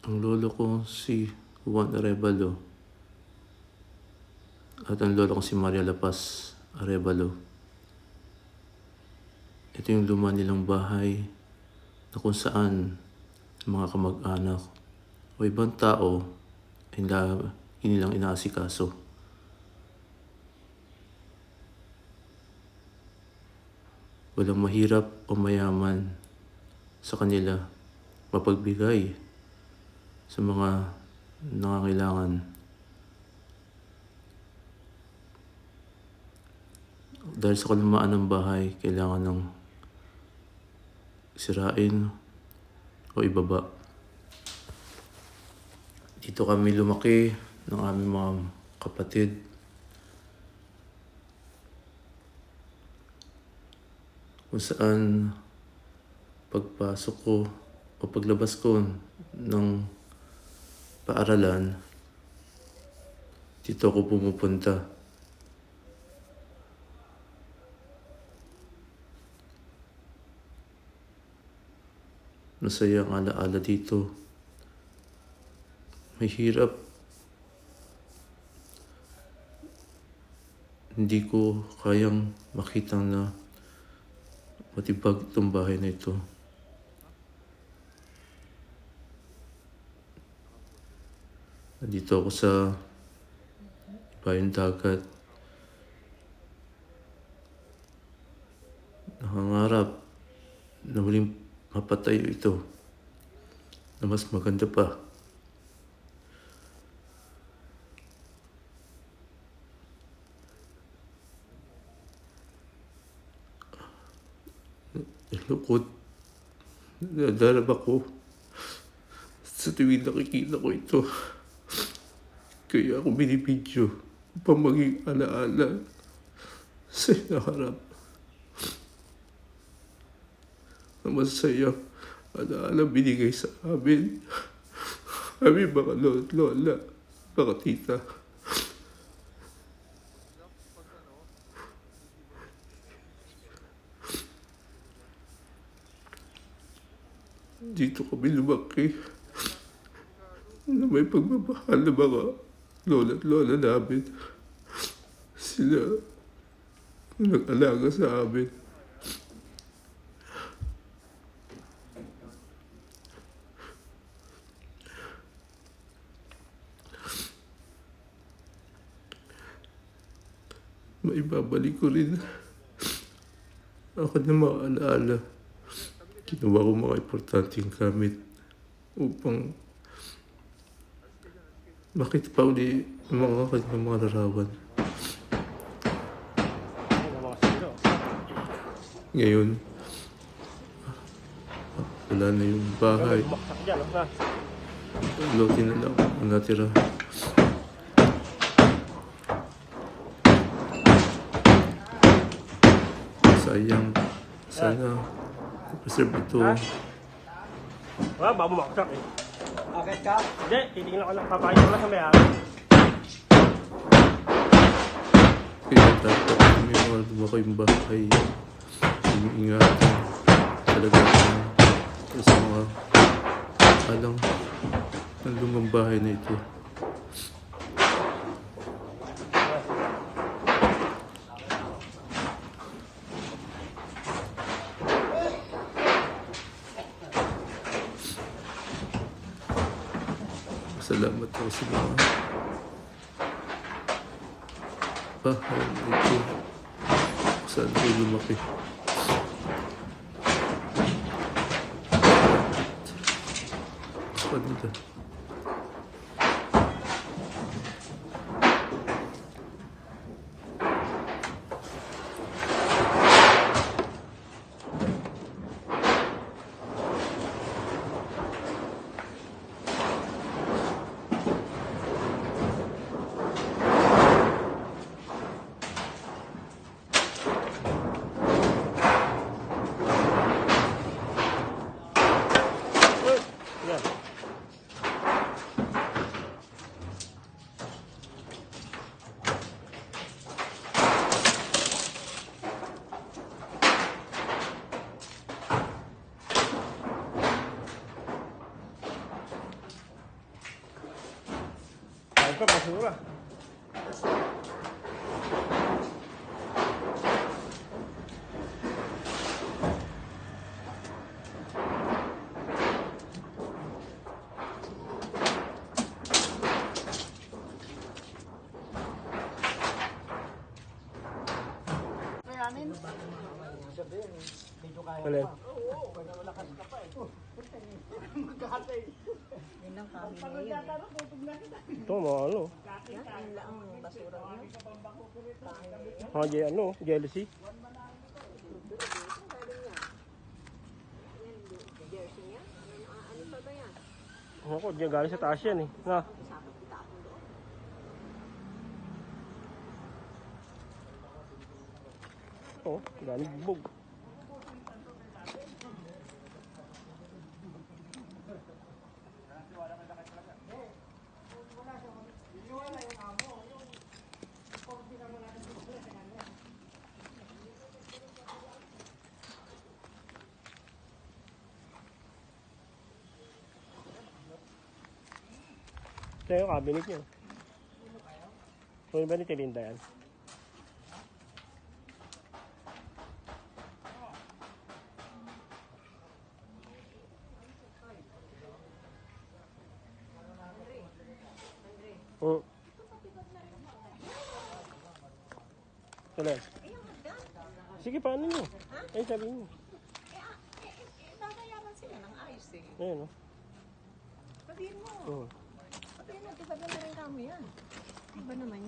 Ang lolo ko si Juan Arevalo at ang lolo ko si Maria Lapas Arevalo. Ito yung luma nilang bahay na kung saan mga kamag-anak o ibang tao ay inilang inaasikaso. Walang mahirap o mayaman sa kanila mapagbigay sa mga nangangailangan. Dahil sa kalumaan ng bahay, kailangan ng sirain o ibaba. Dito kami lumaki ng aming mga kapatid. Kung saan pagpasok ko o paglabas ko ng paaralan, dito ako pumupunta. Masaya ang alaala dito. May hirap. Hindi ko kayang makita na matibag itong bahay na ito. Nandito ako sa bayang dagat. Nakangarap na muling mapatayo ito na mas maganda pa. Lungkot. Nadarab ako sa tuwing nakikita ko ito. Kaya ako binibidyo upang maging alaala sa hinaharap. Ang masaya alaala binigay sa amin. Kami mga lola, lola, mga tita. Dito kami lumaki na may pagmamahal ng mga lola at lola namin. Sila nag-alaga sa amin. Maibabalik ko rin ako na mga alaala. Ginawa ko mga importanteng gamit upang makita pa uli ang mga kanyang mga larawan. Ngayon, wala na yung bahay. Lote na lang ang natira. Sayang. Sana preserve ito. Wala, baka bumaksak eh. Akit ka? Hindi, titingnan ko lang. Papayag ko lang sa may-ari. Kaya dapat may mga lumaki yung bahay. Iniingatan talaga ng sa mga alang ng lumang bahay na ito. Salamat po sa mga bahay na ito. Saan ko lumaki. Sa cầm vào số rồi. Hãy subscribe Ito, basura. Kayanin. Alin? Magkatay. Yun lang kami ngayon. Ito, mga ano. Yan, ang basura niyo. Mga je- ano, jealousy. Jersey niya? Ano, ano pa ba yan? Ako, diyan galing sa taas yan eh. Na, Sakot itapon doon. Ito, yung cabinet niyo. Kung ba ni Tilinda yan? Oo. Kailan? Sige, paano nyo? Ay, sabi nyo. Nakayaman sila ng ayos eh. Ayun, oh. Sabihin mo. Oo. Sabihin mo, tigagan na rin kami yan. Iba naman yan.